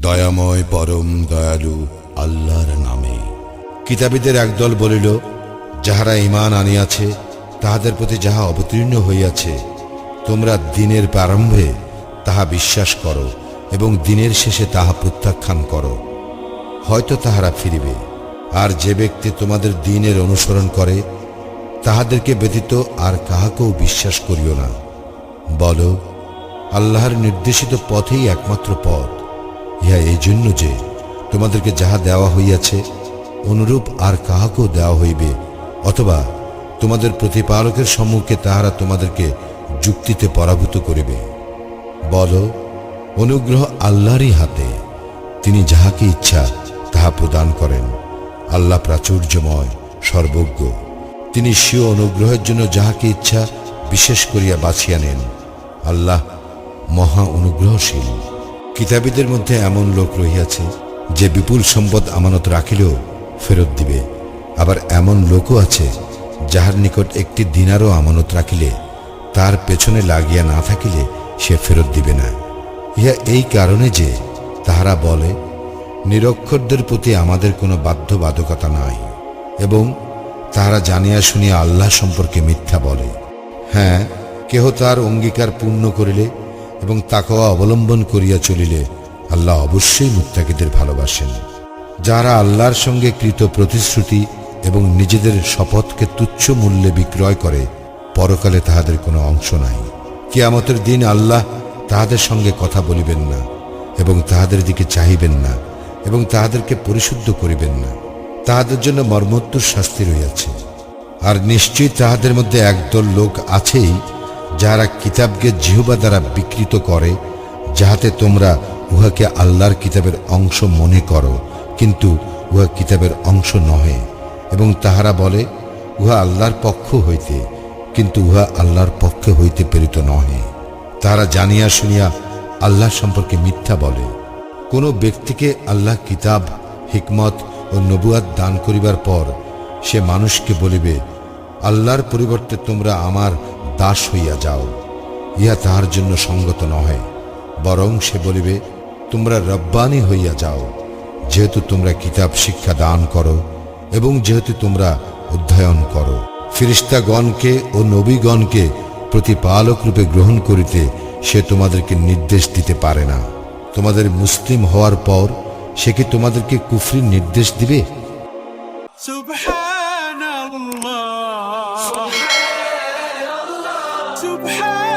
দয়াময় পরম দয়ালু আল্লাহর নামে। কিতাবীদের একদল বলিল, যাহারা ইমান আনিয়াছে, তাহাদের প্রতি যাহা অবতীর্ণ হইয়াছে, তোমরা দিনের প্রারম্ভে তাহা বিশ্বাস করো এবং দিনের শেষে তাহা প্রত্যাখ্যান করো। হয়তো তাহারা ফিরিবে। আর যে ব্যক্তি তোমাদের দিনের অনুসরণ করে, তাহাদেরকে ব্যতীত আর কাহাকেও বিশ্বাস করিও না। বলো, আল্লাহর নির্দেশিত পথেই একমাত্র পথ। ইহা এই জন্য যে তোমাদেরকে যাহা দেওয়া হইয়াছে, অনুরূপ আর কাহাকেও দেওয়া হইবে, অথবা তোমাদের প্রতিপালকের সম্মুখে তাহারা তোমাদেরকে যুক্তিতে পরাভূত করিবে। বলো, অনুগ্রহ আল্লাহরই হাতে, তিনি যাহাকে ইচ্ছা তাহা প্রদান করেন। আল্লাহ প্রাচুর্যময়, সর্বজ্ঞ। তিনি স্বীয় অনুগ্রহের জন্য যাহাকে ইচ্ছা বিশেষ করিয়া বাছিয়া নেন। আল্লাহ মহা অনুগ্রহশীল। কিতাবীদের মধ্যে এমন লোক রহিয়াছে যে বিপুল সম্পদ আমানত রাখিলেও ফেরত দিবে। আবার এমন লোকও আছে যাহার নিকট একটি দিনারও আমানত রাখিলে তার পেছনে লাগিয়া না থাকিলে সে ফেরত দিবে না। ইহা এই কারণে যে তাহারা বলে, নিরক্ষরদের প্রতি আমাদের কোনো বাধ্যবাধকতা নাই এবং তাহারা জানিয়া শুনিয়া আল্লাহ সম্পর্কে মিথ্যা বলে। হ্যাঁ কেহ তার অঙ্গীকার পূর্ণ করিলে এবং তাকওয়া অবলম্বন করিয়া চলিলে আল্লাহ অবশ্যই মুত্তাকিদের ভালোবাসেন। যারা আল্লাহর সঙ্গে কৃত প্রতিশ্রুতি এবং নিজেদের শপথকে তুচ্ছ মূল্যে বিক্রয় করে, পরকালে তাহাদের কোনো অংশ নাই। কিয়ামতের দিন আল্লাহ তাহাদের সঙ্গে কথা বলিবেন না এবং তাহাদের দিকে চাহিবেন না এবং তাহাদেরকে পরিশুদ্ধ করিবেন না। তাহাদের জন্য মর্মত্তুর শাস্তি রইয়াছে আর নিশ্চয়ই তাহাদের মধ্যে একদল লোক আছেই যাহারা কিতাবকে জিহবা দ্বারা বিকৃত করে, যাহাতে তোমরা উহাকে আল্লাহর কিতাবের অংশ মনে করো, কিন্তু উহা কিতাবের অংশ নহে। এবং তাহারা বলে, উহা আল্লাহর পক্ষ হইতে, কিন্তু উহা আল্লাহর পক্ষে হইতে প্রেরিত নহে। তাহারা জানিয়া শুনিয়া আল্লাহ সম্পর্কে মিথ্যা বলে। কোনো ব্যক্তিকে আল্লাহ কিতাব, হিকমত ও নবুয়াত দান করিবার পর সে মানুষকে বলিবে আল্লাহর পরিবর্তে তোমরা আমার দাস হইয়া যাও। ইহা তাহার জন্য সঙ্গত নহে, বরং সে বলিবে, তোমরা রব্বানি হইয়া যাও, যেহেতু তোমরা কিতাব শিক্ষা দান করো এবং যেহেতু তোমরা অধ্যয়ন করো। ফিরিস্তাগণকে ও নবীগণকে প্রতিপালক রূপে গ্রহণ করিতে সে তোমাদেরকে নির্দেশ দিতে পারে না। তোমাদের মুসলিম হওয়ার পর সে কি তোমাদেরকে কুফরির নির্দেশ দিবে? সুবহানাল্লাহ। hope.